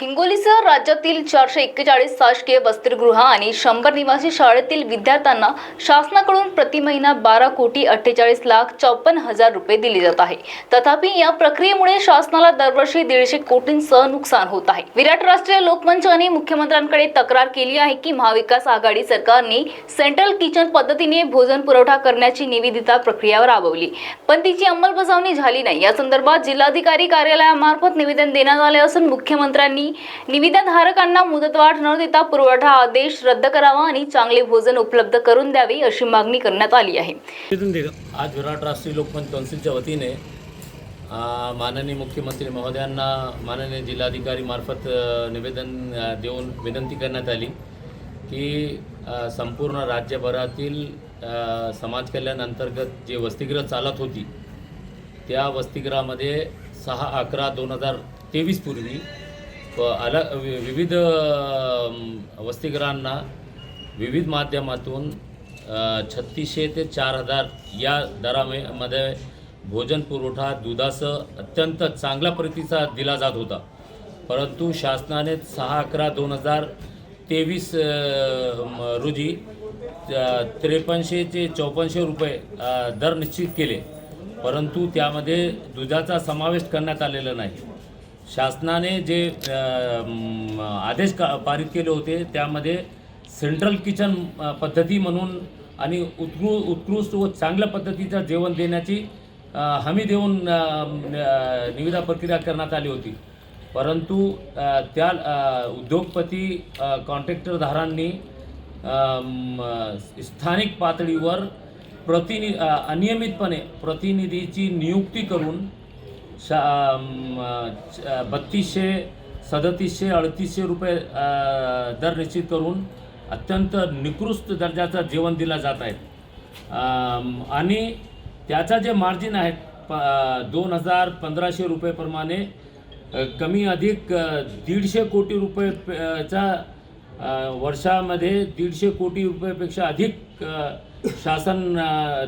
हिंगोलीसह राज्यातील चारशे एक्केचाळीस शासकीय वसतिगृह आणि शंभर निवासी शाळेतील विद्यार्थ्यांना शासनाकडून प्रति महिना बारा कोटी अठ्ठेचाळीस लाख चौपन्न हजार रुपये दिले जात आहे. तथापि या प्रक्रियेमुळे शासनाला दरवर्षी दीडशे कोटींसह नुकसान होत आहे. विराट राष्ट्रीय लोकमंचाने मुख्यमंत्र्यांकडे तक्रार केली आहे की महाविकास आघाडी सरकारने सेंट्रल किचन पद्धतीने भोजन पुरवठा करण्याची निविदिता प्रक्रिया राबवली. पण तिची अंमलबजावणी झाली नाही. या संदर्भात जिल्हाधिकारी कार्यालयामार्फत निवेदन देण्यात आले असून मुख्यमंत्र्यांनी निविदाधारकांना मुदतवाढ न देता पुरवठा आदेश रद्द करावा आणि चांगले भोजन उपलब्ध करून द्यावे अशी मागणी करण्यात आली आहे. आज विराट राष्ट्रीय लोकमंच कौन्सिलच्या वतीने माननीय मुख्यमंत्री महोदयांना माननीय जिल्हाधिकारी मार्फत निवेदन देऊन विनंती करण्यात आली की संपूर्ण राज्यभरातील समाज कल्याण अंतर्गत जे वसतिगृह चालत होती त्या वसतिगृहामध्ये सहा अकरा दोन हजार तेवीस पूर्वी अल वि- विविध अ, वसतिगृहांना विविध माध्यमातून छत्तीसशे ते चार हजार या दरामे मध्ये भोजन पुरवठा दुधासह अत्यंत चांगला प्रतिसाद दिला जात होता. परंतु शासनाने सहा अकरा दोन हजार तेवीस रोजी त्रेपन्नशे ते चौपन्नशे रुपये दर निश्चित केले. परंतु त्यामध्ये दुधाचा समावेश करण्यात आलेला नाही. शासनाने जे आदेश का पारित केले होते त्यामध्ये सेंट्रल किचन पद्धती म्हणून आणि उत्कृ उत्कृष्ट व चांगल्या पद्धतीचं जेवण देण्याची हमी देऊन निविदा प्रक्रिया करण्यात आली होती. परंतु त्या उद्योगपती कॉन्ट्रॅक्टरधारांनी स्थानिक पातळीवर प्रतिनि अनियमितपणे प्रतिनिधीची नियुक्ती करून शा बत्तीसशे सदतीसशे अडतीसशे रुपये दर निश्चित करून अत्यंत निकृष्ट दर्जाचं जेवण दिला जात आहे. आणि त्याचा जे मार्जिन आहे प दोन हजार पंधराशे रुपयेप्रमाणे कमी अधिक दीडशे कोटी रुपयेचा वर्षामध्ये दीडशे कोटी रुपयेपेक्षा अधिक शासन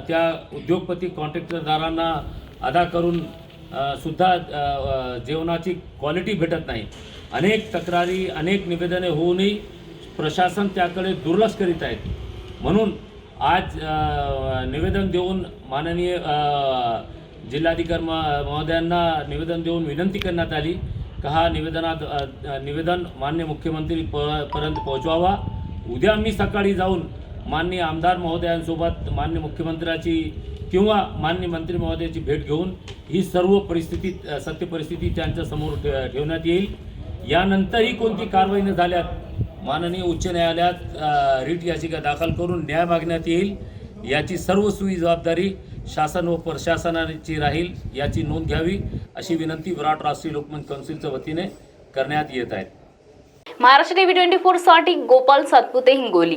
त्या उद्योगपती कॉन्ट्रॅक्टरदारांना अदा करून सुद्धा जेवणाची क्वालिटी भेटत नाही. अनेक तक्रारी अनेक निवेदने होऊनही प्रशासन त्याकडे दुर्लक्ष करीत आहेत. म्हणून आज निवेदन देऊन माननीय जिल्हाधिकारी म- महोदयांना निवेदन देऊन विनंती करण्यात आली का हा निवेदनात निवेदन मान्य मुख्यमंत्री प पर्यंत पोहोचवावा. उद्या मी सकाळी जाऊन माननीय आमदार महोदयांसोबत मान्य मुख्यमंत्र्याची किंवा मान्य मंत्री महोदयाची भेट घेऊन ही सर्व परिस्थिती सत्य परिस्थिती त्यांच्यासमोर समोर ठेवण्यात येईल. यानंतरही कोणती कारवाई न झाल्यात माननीय उच्च न्यायालयात रीट रिट याचिका दाखल करून न्याय मागण्यात येईल. याची सर्व सुई जबाबदारी शासन व प्रशासनाची राहील याची नोंद घ्यावी अशी विनंती विराट राष्ट्रीय लोकमत कौन्सिलच्या वतीने करण्यात येत आहे. महाराष्ट्र टीव्ही ट्वेंटी फोरसाठी गोपाल सातपुते हिंगोली.